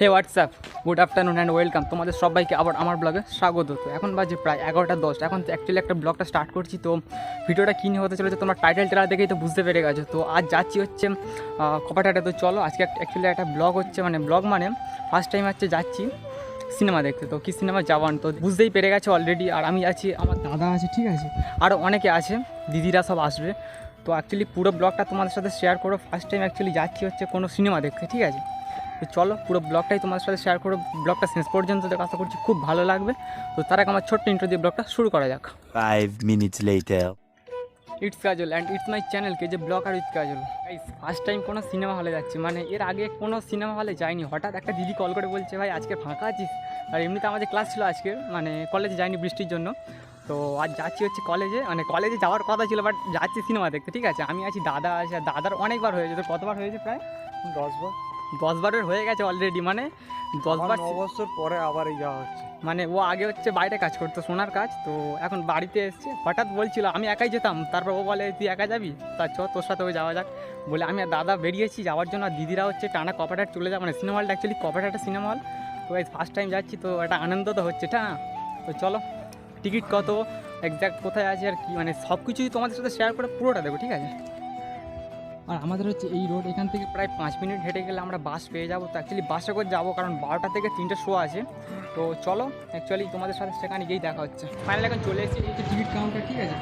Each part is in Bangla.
Hey WhatsApp, good afternoon and welcome. তোমাদের সবাইকে আবার আমার ব্লগে স্বাগত। তো এখন বাজে প্রায় এগারোটা দশ। এখন অ্যাকচুয়ালি একটা ব্লগটা স্টার্ট করছি, তো ভিডিওটা কী নিয়ে হতে চলেছে তোমরা টাইটেল টেলার দেখেই তো বুঝতে পেরে গেছো। তো আজ যাচ্ছি হচ্ছে কপাটাটা তো চলো, আজকে অ্যাকচুয়ালি একটা ব্লগ হচ্ছে মানে ব্লগ মানে ফার্স্ট টাইম হচ্ছে যাচ্ছি। সিনেমা দেখতে। তো কি সিনেমা যাওয়ান তো বুঝতেই পেরে গেছে অলরেডি আর আমি আছি, আমার দাদা আছে, ঠিক আছে? আরও অনেকে আছে, দিদিরা সব আসবে। তো অ্যাকচুয়ালি পুরো ব্লগটা তোমাদের সাথে শেয়ার করো ফার্স্ট টাইম অ্যাকচুয়ালি যাচ্ছি হচ্ছে কোনো সিনেমা দেখতে, ঠিক আছে? তো চলো, পুরো ব্লগটাই তোমাদের সাথে শেয়ার করো ব্লগটা শেষ পর্যন্ত দেখো আশা করছি খুব ভালো লাগবে। তো তার আগে আমার ছোট্ট ইন্ট্রো দিয়ে ব্লগটা শুরু করা যাক। Five minutes later. It's Kajal and it's my channel কে যে আর উইথ কাজল ফার্স্ট টাইম কোনো সিনেমা হলে যাচ্ছি মানে এর আগে কোনো সিনেমা হলে যাইনি। হঠাৎ একটা দিদি কল করে বলছে, ভাই, আজকে ফাঁকা আছিস? আর এমনিতে আমাদের ক্লাস ছিল আজকে মানে কলেজে যাইনি বৃষ্টির জন্য। তো আজ যাচ্ছি হচ্ছে কলেজে মানে কলেজে যাওয়ার কথা ছিল বাট যাচ্ছি সিনেমা দেখতে, ঠিক আছে? আমি আছি, দাদা আছে দাদার অনেকবার হয়েছে, তো কতবার হয়েছে প্রায়? দশ বার। দশ বারের হয়ে গেছে অলরেডি মানে দশ বার বছর পরে আবার এই যাওয়া হচ্ছে। মানে ও আগে হচ্ছে বাইরে কাজ করতো সোনার কাজ তো এখন বাড়িতে এসছে। হঠাৎ বলছিল আমি একাই যেতাম। তারপর ও বলে তুই একা যাবি? তা চ তোর সাথে সাথেও যাওয়া যাক। বলে আমি আর দাদা বেরিয়েছি যাওয়ার জন্য। আর দিদিরা হচ্ছে টানা কপাটার চলে যায়। মানে সিনেমা হলটা অ্যাকচুয়ালি কপাটাটা সিনেমা হল তো এই ফার্স্ট টাইম যাচ্ছি তো একটা আনন্দ তো হচ্ছে ঠিক না তো চলো টিকিট কত এক্স্যাক্ট কোথায় আছে আর কি মানে সব কিছুই তোমাদের সাথে শেয়ার করে পুরোটা দেবো ঠিক আছে? আর আমাদের হচ্ছে এই রোড এখান থেকে প্রায় পাঁচ মিনিট হেঁটে গেলে আমরা বাস পেয়ে যাব। তো অ্যাকচুয়ালি বাসে করে যাব কারণ বারোটা থেকে তিনটে শো আছে। তো চলো অ্যাকচুয়ালি তোমাদের সাথে সেখানে গিয়েই দেখা হচ্ছে। ফাইনাল এখন চলে এসেছি, এই যে টিকিট কাউন্টার ঠিক আছে?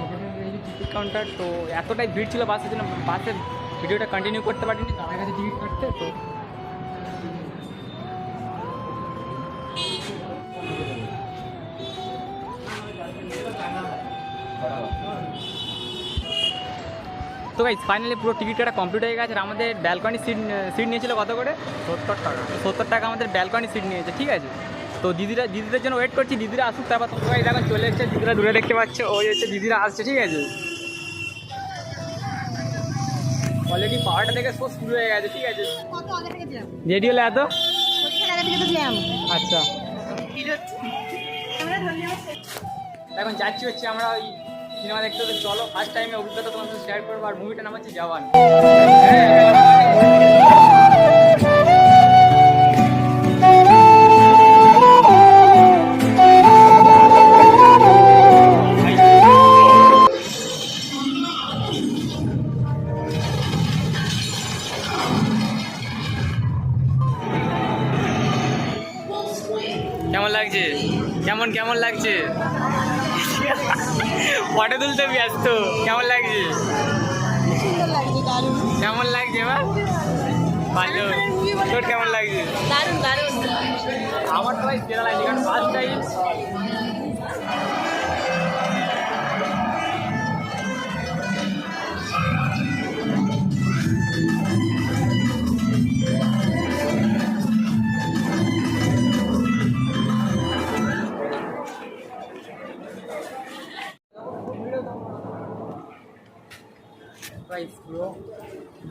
টিকিট কাউন্টার তো এতটাই ভিড় ছিল বাসের জন্য বাসের ভিডিওটা কন্টিনিউ করতে পারিনি তার কাছে টিকিট কাটতে, তো গাইজ ফাইনালি পুরো টিকিট কাটা কমপ্লিট হয়ে গেছে। আর আমাদের ব্যালকনি সিট সিট নিয়েছিল কত করে? সত্তর টাকা। সত্তর টাকা আমাদের ব্যালকনি সিট নিয়েছে ঠিক আছে? তো দিদিরা দিদিদের জন্য ওয়েট করছি দিদিরা আসুক তারপর তো সবাই এখন চলে এসছে দিদিরা দূরে দেখতে পাচ্ছে ওই হচ্ছে দিদিরা আসছে ঠিক আছে? অলরেডি পাহাড়টা থেকে শো শুরু হয়ে গেছে ঠিক আছে? রেডি হলে এত? আচ্ছা। আমরা এখন যাচ্ছি হচ্ছে আমরা ওই সিনেমা দেখতে তো চলো ফার্স্ট টাইমে অভিজ্ঞতা তোমার সাথে শেয়ার করব, আর মুভিটার নাম হচ্ছে জওয়ান। কেমন লাগছে? কেমন কেমন লাগছে? ফটো তুলতে ব্যস্ত। কেমন লাগছে? কেমন লাগছে এবার ভালো। তোর কেমন লাগছে? আমার তো ভাই সেরা লাগছে কারণ ফার্স্ট টাইম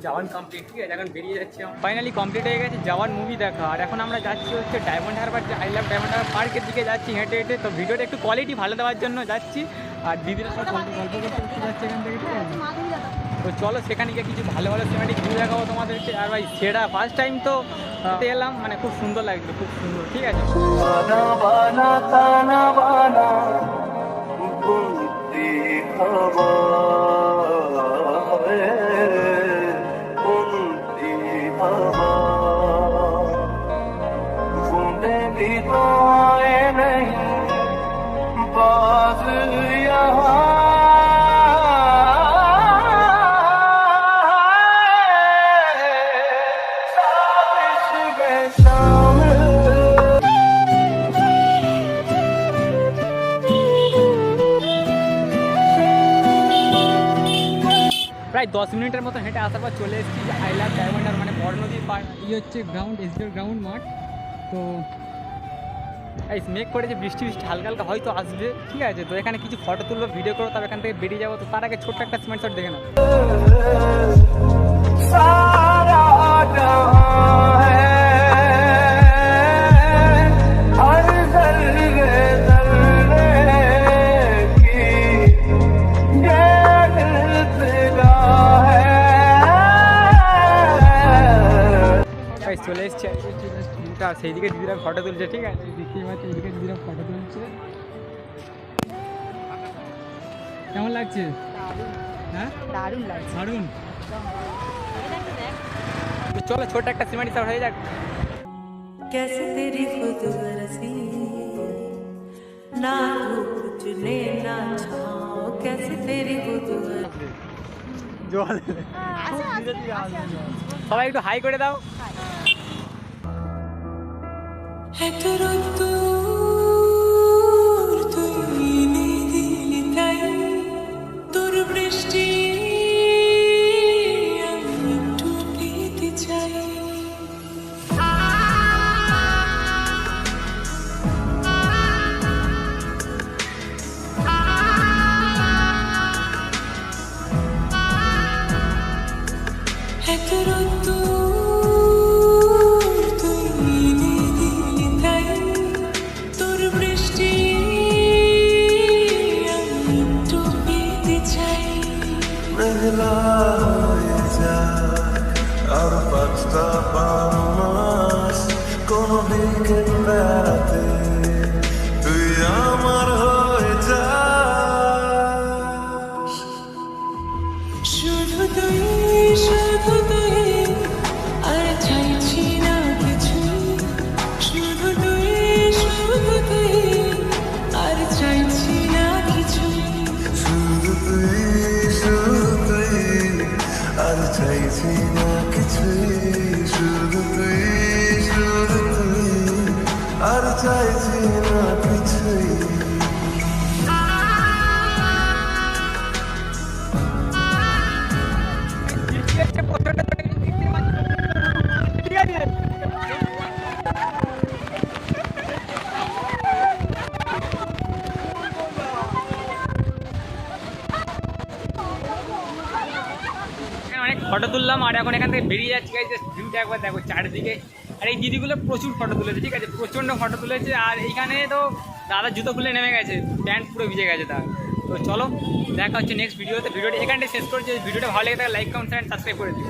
জওয়ান কমপ্লিট ঠিক আছে এখন বেরিয়ে যাচ্ছে ফাইনালি কমপ্লিট হয়ে গেছে জওয়ান মুভি দেখা আর এখন আমরা যাচ্ছি হচ্ছে Diamond Harbour I love Diamond Harbour পার্কের দিকে যাচ্ছি হেঁটে হেঁটে তো ভিডিওটা একটু কোয়ালিটি ভালো দেওয়ার জন্য যাচ্ছি আর দিদিরা সব গল্প গল্প করতে করতে যাচ্ছে এখান থেকে ঠিক আছে তো চলো সেখানে গিয়ে কিছু ভালো ভালো সিনেমাটিক ভিউ দেখাবো তোমাদেরকে আর ভাই সেরা ফার্স্ট টাইম তো এলাম মানে খুব সুন্দর লাগল খুব সুন্দর ঠিক আছে বানা প্রায় দশ মিনিটের মতো হেঁটে আসার পর চলে এসেছি যে আইলার ডায়মন্ডার মানে বড় নদীর পার এই হচ্ছে গ্রাউন্ড এসডিওর গ্রাউন্ড মাঠ তো এই স্মেক করে যে বৃষ্টি বৃষ্টি হালকা হালকা হয়তো আসবে ঠিক আছে? তো এখানে কিছু ফটো তুলবো ভিডিও করো তারপর এখান থেকে বেরিয়ে যাব। তো তার আগে ছোট্ট একটা সিমেন্ট শট দেখে নাও। আর সেইদিকে দিদিরা ফটো তুলছে ঠিক আছে দেখতেই পাচ্ছি এইদিকে দিদিরা ফটো তুলছে কেমন লাগছে হ্যাঁ দারুণ লাগছে দারুণ তো চলো ছোট একটা সিমারি সার হয়ে যাক कैसे तेरी खुद गरजी ना धूप चुने ना छाओ कैसे तेरी खुद गरजी জল সবাই একটু হাই করে দাও Hep öptüm আর চাইছি না কিছুই। এখানে অনেক ফটো তুললাম, আর এখন এখান থেকে বেরিয়ে যাচ্ছি ভিউটা একবার দেখো, চারিদিকে। আর এই দিদিগুলো প্রচুর ফটো তুলেছে, ঠিক আছে? প্রচণ্ড ফটো তুলেছে, আর এইখানে তো দাদা জুতো খুলে নেমে গেছে, প্যান্ট পুরো ভিজে গেছে তার। তো চলো, দেখা হচ্ছে নেক্সট ভিডিওতে ভিডিওটি এখানটা শেষ করছি। ভিডিওটা ভালো লেগে থাকে লাইক কমেন্ট সাবস্ক্রাইব করে দিও।